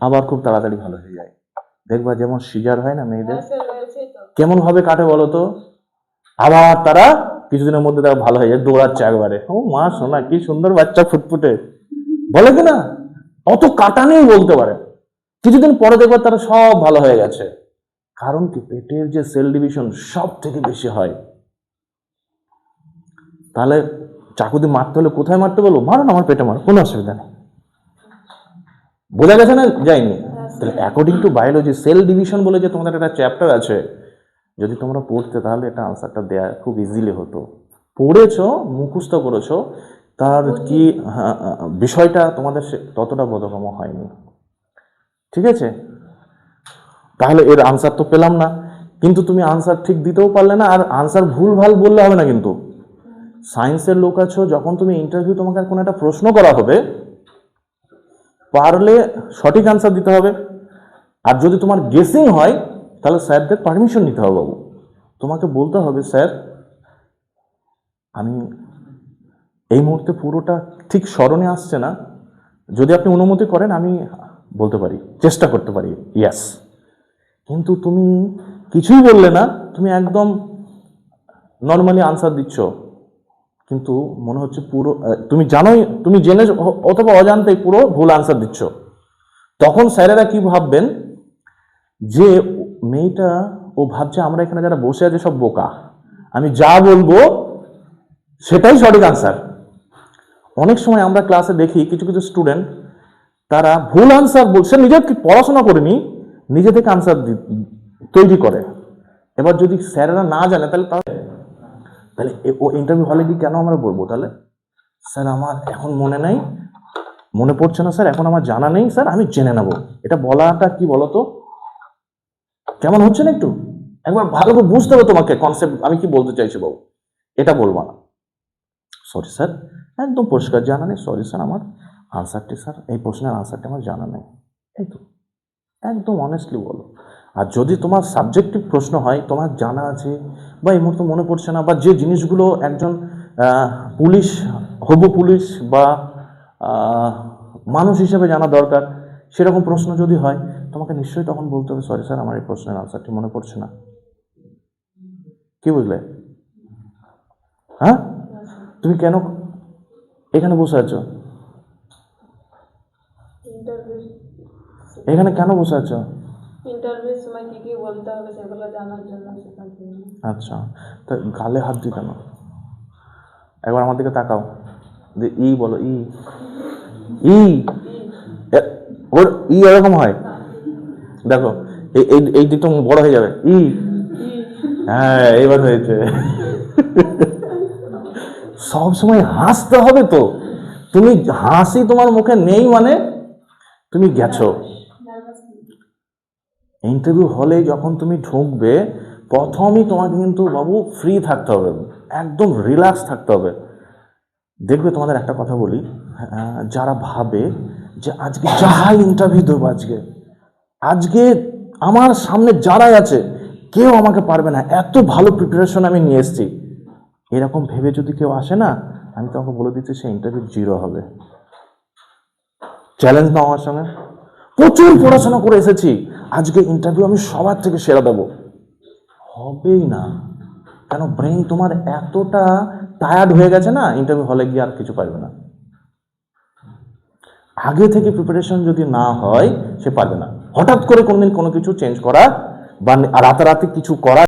আবার খুব তাড়াতাড়ি ভালো হয়ে যায়। দেখবা যেমন সিজার হয় না মেয়েদের। তো। কেমন ভাবে কাটে বলো তো? আবার তারা কিছুদিনের মধ্যে তারা ভালো হয়ে যায় দৌড়াচ্ছে একবারে। ও মা সোনা কি সুন্দর বাচ্চা ফুটফুটে। বলে কি না? অত কাটা নেই বলতে পারে। কিছুদিন পরে দেখবার তারা সব ভালো হয়ে গেছে। কারণ কি? পেটের যে সেল ডিভিশন সব থেকে বেশি হয়। তাহলে চাকু দিয়ে মারতে হলে কোথায় মারতে বলব মারো না আমার পেটে মারো কোনো অসুবিধা নেই। বোঝা গেছে না? যায়নি। তাহলে according to biology cell division বলে যে তোমাদের একটা চ্যাপ্টার আছে যদি তোমরা পড়তে তাহলে এটা আনসারটা দেয়া খুব ইজিলি হতো। পড়েছ মুখস্থ করেছ তার কি হ্যাঁ, বিষয়টা তোমাদের সে- ততটা বোধগম্য হয়নি। ঠিক আছে? তাহলে এর আনসার তো পেলাম না। কিন্তু তুমি আনসার ঠিক দিতেও পারলে না আর আনসার ভুল ভালো বললে হবে না কিন্তু। সায়েন্সের লোক আছো যখন তুমি ইন্টারভিউ তোমাকে কোনো একটা প্রশ্ন করা হবে পারলে সঠিক আনসার দিতে হবে। আর যদি তোমার গেসিং হয়, তাহলে স্যারদের পারমিশন নিতে হবে বাবু। তোমাকে বলতে হবে, স্যার, আমি এই মুহূর্তে পুরোটা ঠিক স্মরণে আসছে না। যদি আপনি অনুমতি করেন, আমি বলতে পারি, চেষ্টা করতে পারি ইয়াস কিন্তু তুমি কিছুই বললে না, তুমি একদম নর্মালি আনসার দিচ্ছ। কিন্তু মনে হচ্ছে পুরো তুমি জানোই, তুমি জেনে অথবা অজান্তেই পুরো ভুল আনসার দিচ্ছ। তখন স্যারেরা কি ভাববেন? যে মেয়েটা, ও ভাবছে আমরা এখানে যারা বসে আছে সব বোকা। আমি যা বলব, সেটাই সঠিক আনসার অনেক সময় আমরা ক্লাসে দেখি কিছু কিছু স্টুডেন্ট তারা ভুল আনসার বলছে নিজে কি পড়াশোনা করেনি, নিজে থেকে আনসার তৈরি করে। এবার যদি স্যারেরা না জানে, তাহলে তাহলে তাহলে ও ইন্টারভিউ হলে কি কেন আমরা বলব তাহলে? স্যার, আমার এখন মনে নেই। মনে পড়ছে না, স্যার। এখন আমার জানা নেই। স্যার, আমি জেনে নেব। এটা বলাটা কি বলতো? কেমন হচ্ছে না একটু? একবার ভালো করে বুঝতে হবে তোমাকে কনসেপ্ট আমি কি বলতে চাইছি বাবু? এটা বলব না। Sorry sir. একদম পরিষ্কার জানা নেই। সরি স্যার, আমার আনসারটি স্যার। এই প্রশ্নের আনসারটি আমার জানা নেই। এই তো। একদম অনেস্টলি বলো। আর যদি তোমার সাবজেক্টিভ প্রশ্ন হয়, তোমার জানা আছে বা এই মুহূর্তে মনে পড়ছে না বা যে জিনিসগুলো একজন পুলিশ হবু পুলিশ বা মানুষ হিসেবে জানা দরকার সেরকম প্রশ্ন যদি হয় তোমাকে নিশ্চয়ই তখন বলতে হবে সরি স্যার আমার এই প্রশ্নের আনসারটি মনে পড়ছে না। কি বুঝলে? হ্যাঁ? তুমি কেন এখানে বসে আছো? এখানে কেন বসে আছো? ইন্টারভিউর সময় কি কি বলতে হবে সেগুলো জানার জন্য শেখার আচ্ছা তা গালে হাত দিতে না? একবার আমার দিকে তাকাও। যে ই বলো, ই। ই! ওর ই এরকম হয়? দেখো, এই, এই- এই দিকটা বড় হয়ে যাবে। ই! হ্যাঁ এইবার হয়েছে। সব সময় হাসতে হবে তো। তুমি হাসি তোমার মুখে নেই মানে তুমি গেছো। ইন্টারভিউ হলে যখন তুমি ঢুকবে, প্রথমই তোমাকে কিন্তু বাবু ফ্রি থাকতে হবে, একদম রিল্যাক্স থাকতে হবে। দেখবে তোমাদের একটা কথা বলি যারা ভাবে যে আজকে যাহাই ইন্টারভিউ দেবো আজকে আজকে আমার সামনে যারাই আছে, কেউ আমাকে পারবে না। এত ভালো প্রিপারেশন আমি নিয়ে এসেছি। এরকম ভেবে যদি কেউ আসে না, আমি তোমাকে বলে দিচ্ছি সে ইন্টারভিউ জিরো হবে। চ্যালেঞ্জ নাও আমার সঙ্গে। প্রচুর পড়াশোনা করে এসেছি। আজকে ইন্টারভিউ আমি সবার থেকে সেরা দেবো। হবেই না। কেন? ব্রেন তোমার এতটা টায়ার্ড হয়ে গেছে না ইন্টারভিউ হলে গিয়ে আর কিছু পারবে না। আগে থেকে প্রিপারেশন যদি না হয়, সে পারবে না। হঠাৎ করে কোনোদিন কোনো কিছু চেঞ্জ করা বা রাতারাতি কিছু করা